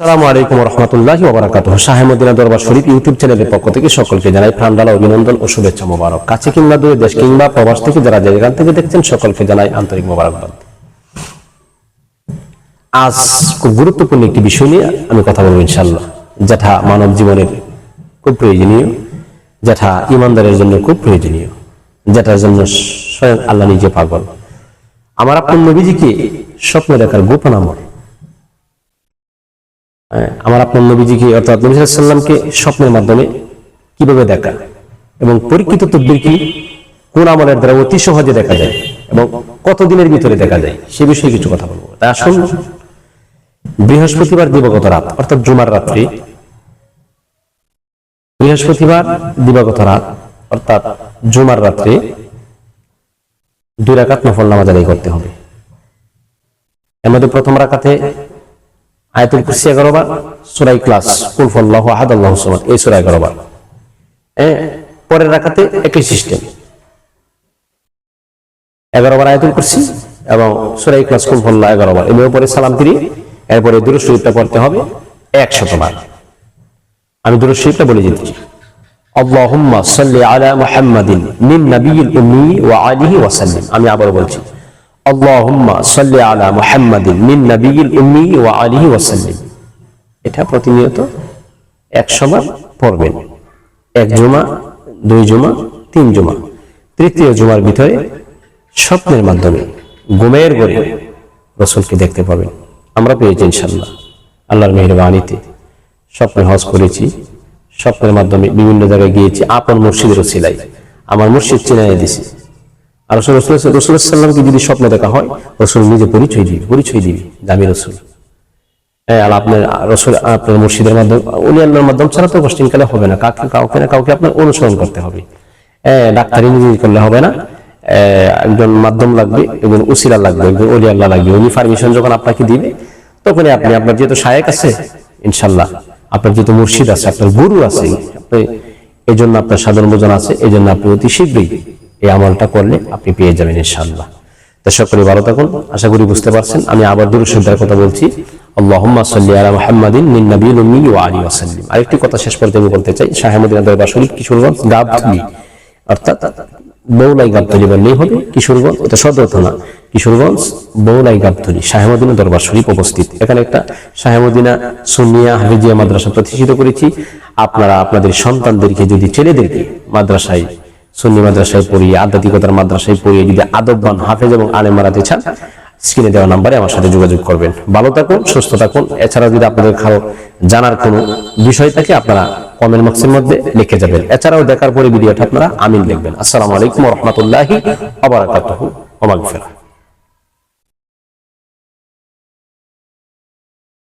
আসসালামু আলাইকুম রহমতুল্লাহি ওবরাকাতুহ। শাহেমুদ্দিনা দরবার শরীফ ইউটিউব চ্যানেলের পক্ষ থেকে সকলকে জানাই প্রাণডালা অভিনন্দন ও শুভেচ্ছা মোবারক। কাছে কিংবা দূরে দেশ কিংবা প্রবাস থেকে যারা যেখান থেকে দেখছেন সকলকে জানাই আন্তরিক মোবারকবাদ। আজ খুব গুরুত্বপূর্ণ একটি বিষয় নিয়ে আমি কথা বলব ইনশাল্লাহ যেটা মানব জীবনের খুব প্রয়োজনীয় যেটা ইমানদারের জন্য খুব প্রয়োজনীয় যেটার জন্য স্বয়ং আল্লাহ নিজে পাগল। আমার আপনার নবীজিকে স্বপ্ন দেখার গোপন হ্যাঁ, আমার আপনার নবীজিকে অর্থাৎ নবী সাল্লামকে স্বপ্নের মাধ্যমে কীভাবে দেখা এবং পরীক্ষিত তদ্বির কি? কোন আমলের দ্বারা অতি সহজে দেখা যায় এবং কতদিনের ভিতরে দেখা যায়? সে বিষয়ে কিছু কথা বলব। তাই আসুন, বৃহস্পতিবার দিবাগত রাত, অর্থাৎ জুমার রাত্রি। বৃহস্পতিবার দিবাগত রাত, অর্থাৎ জুমার রাত্রে, দুই রাকাত নফল নামাজ আদায় করতে হবে। এর মধ্যে প্রথম রাকাতে আয়াতুল কুরসি এগারো বার, সুরাই ক্লাস কুলফল্লাহ আহাদ, আল্লাহ সামাদ, এই সুরাই এগারো বার। হ্যাঁ পরের রাখাতে একই সিস্টেম। এগারো বার আয়াতুল কুরসি এবং সুরাই ক্লাস কুলফল্লাহ এগারো বার। এভাবে পরে সালাম ফিরি এরপরে দূরের শরীফটা পড়তে হবে একশতবার আমি দূরের শরীফটা বলে দিচ্ছি। আল্লাহ সাল্লি আলা মুহাম্মাদিন মিন নবীল উম্মি ওয়া আলিহি ওয়াসাল্লাম। আমি আবার বলছি আল্লাহম্মা সাল্লি আলা মুহাম্মাদিন মিন নবীল উম্মি ওয়া আলিহি এটা প্রতিনিয়ত এক সময় পড়বেন। এক জুমা, দুই জুমা, তিন জুমা। তৃতীয় জুমার ভিতরে স্বপ্নের মাধ্যমে ঘুমের গড়ে রসুলকে দেখতে পাবেন। আমরা পেয়েছি ইনশাল্লাহ আল্লাহর মেহরবানিতে স্বপ্নে হজ করেছি। স্বপ্নের মাধ্যমে বিভিন্ন জায়গায় গিয়েছি। আপন মসজিদেরও সিলাই আমার মসজিদ চিনাই দিছি। আর রসুল রসুল সাল্লামকে যদি স্বপ্ন দেখা হয়, রসুল নিজে পরিচয় দিবি পরিচয় দিবি, দামি রসুল। হ্যাঁ আর আপনার, রসুল, আপনার মসজিদের মাধ্যমে মাধ্যম ছাড়া তো হবে না, কাউকে কাউকে না কাউকে আপনার অনুসরণ করতে হবে। হ্যাঁ ডাক্তার করলে হবে না। একজন মাধ্যম লাগবে একজন উসিলা লাগবে, একজন অলি আল্লাহ লাগবে, উনি পারমিশন যখন আপনাকে দিবে, তখনই আপনি, আপনার যেহেতু সায়ক আছে ইনশাল্লাহ আপনার যেহেতু মুর্শিদ আছে, আপনার গুরু আছে এই জন্য আপনার সাধারণ বোঝানো আছে এই জন্য আপনি অতি শীঘ্রই এই আমলটা করলে আপনি পেয়ে যাবেন ইনশাল্লাহ তো সকলে ভালো থাকুন। আশা করি বুঝতে পারছেন, আমি আবার দূর শুদ্ধার কথা বলছি। আল্লাহুম্মা সাল্লি আলা মুহাম্মাদিন আরেকটি কথা শেষ পর্যন্ত আমি বলতে চাই শাহমুদ্দিন দরবার শরীফ, কিশোরগঞ্জ, গাবতলি। অর্থাৎ বৌলাই গাবতলি বললেই হবে কিশোরগঞ্জ, এটা সদর থানা। কিশোরগঞ্জ বৌলাই গাবতলি শাহমুদ্দিন দরবার শরীফ উপস্থিত এখানে একটা শাহমুদ্দিনা সুন্নিয়া হাফিজিয়া মাদ্রাসা প্রতিষ্ঠিত করেছি। আপনারা আপনাদের সন্তানদেরকে যদি ছেলেদেরকে মাদ্রাসায় সুন্নি মাদ্রাসায় পড়িয়ে, আধ্যাত্মিকতার মাদ্রাসায় পড়িয়ে যদি আদববান হাফেজ এবং আলে মারাতে চান, স্ক্রিনে দেওয়া নাম্বারে আমার সাথে যোগাযোগ করবেন। ভালো থাকুন, সুস্থ থাকুন। এছাড়া যদি আপনাদের কারও জানার কোনো বিষয় থাকে, আপনারা কমেন্ট বক্সের মধ্যে লিখে যাবেন। এছাড়াও দেখার পরে ভিডিওটা আপনারা আমিন লিখবেন আসসালামু আলাইকুম রহমতুল্লাহি আবরাকাতুহু